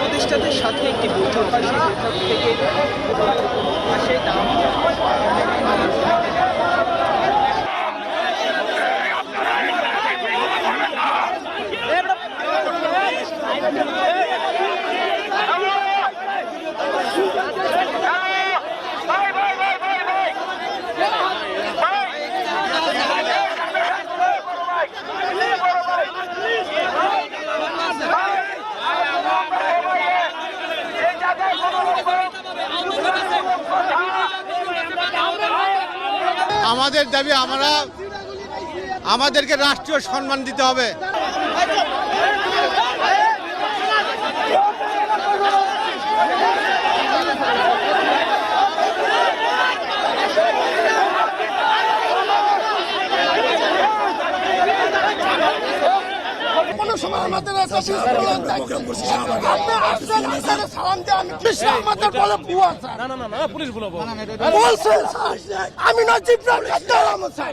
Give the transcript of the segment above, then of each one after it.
প্রতিষ্ঠানের সাথে একটি বৈঠক সেই বৈঠক থেকে সেই দাম আমাদের দাবি আমরা আমাদেরকে রাষ্ট্রীয় সম্মান দিতে হবে। কোনো সময় আমাদের সালাম দিয়ে আমি কৃষ্ণ আমাদের বলে ভুয়া স্যার। বলছে স্যার, আমি না জিব্রাইল খাদ্দার আমার স্যার।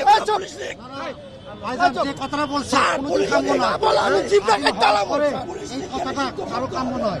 এই চল। যে কথাটা বলছে আমি কথাটা কারও কাম্য নয়।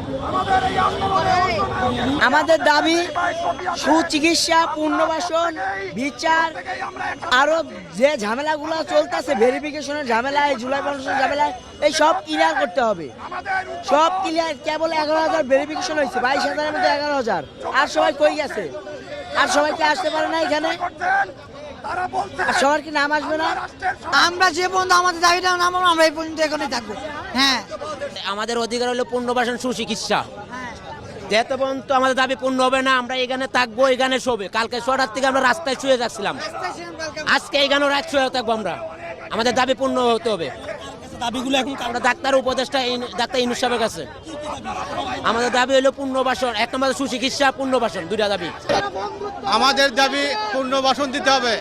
আমাদের দাবি সুচিকিৎসা, পুনর্বাসন, বিচার, আরও যে ঝামেলাগুলো চলতেছে ভেরিফিকেশনের ঝামেলা এই জুলাই পনেরোশো ঝামেলা এই সব ক্লিয়ার করতে হবে। সব ক্লিয়ার কেবল এগারো হাজার ভেরিফিকেশন হয়েছে, বাইশ হাজারের মধ্যে এগারো হাজার। আর সবাই কই গেছে? আর সবাই কি আসতে পারে না এখানে? সবার কি নাম আসবে না? আমরা যে পর্যন্ত আমাদের দাবিটা নামাবো, আমরা এই পর্যন্ত এখানে থাকব। হ্যাঁ। আমাদের অধিকার হলো পুনর্বাসন সুচিকিৎসা। পর্যন্ত আমাদের দাবি পূর্ণ হবে না আমরা এখানে থাকব এখানে শোবে। কালকে ছটার থেকে আমরা রাস্তায় শুয়ে যাচ্ছিলাম আজকে এখানেও রাত শুয়ে থাকব আমরা। আমাদের দাবি পূর্ণ হতে হবে। দাবিগুলো এখন আমরা ডাক্তার উপদেষ্টা ডাক্তার ইনুস সাহেবের কাছে। আমাদের দাবি হলো পুনর্বাসন এক নম্বর সুচিকিৎসা পুনর্বাসন দুইটা দাবি। আমাদের দাবি পুনর্বাসন দিতে হবে।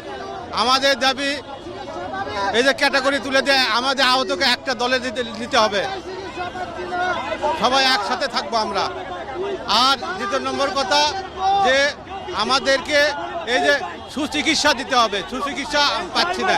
আমাদের দাবি এই যে ক্যাটাগরি তুলে দেয় আমাদের আহতকে একটা দলে দিতে দিতে হবে। সবাই একসাথে থাকব আমরা। আর দ্বিতীয় নম্বর কথা যে আমাদেরকে এই যে সুচিকিৎসা দিতে হবে, সুচিকিৎসা পাচ্ছি না।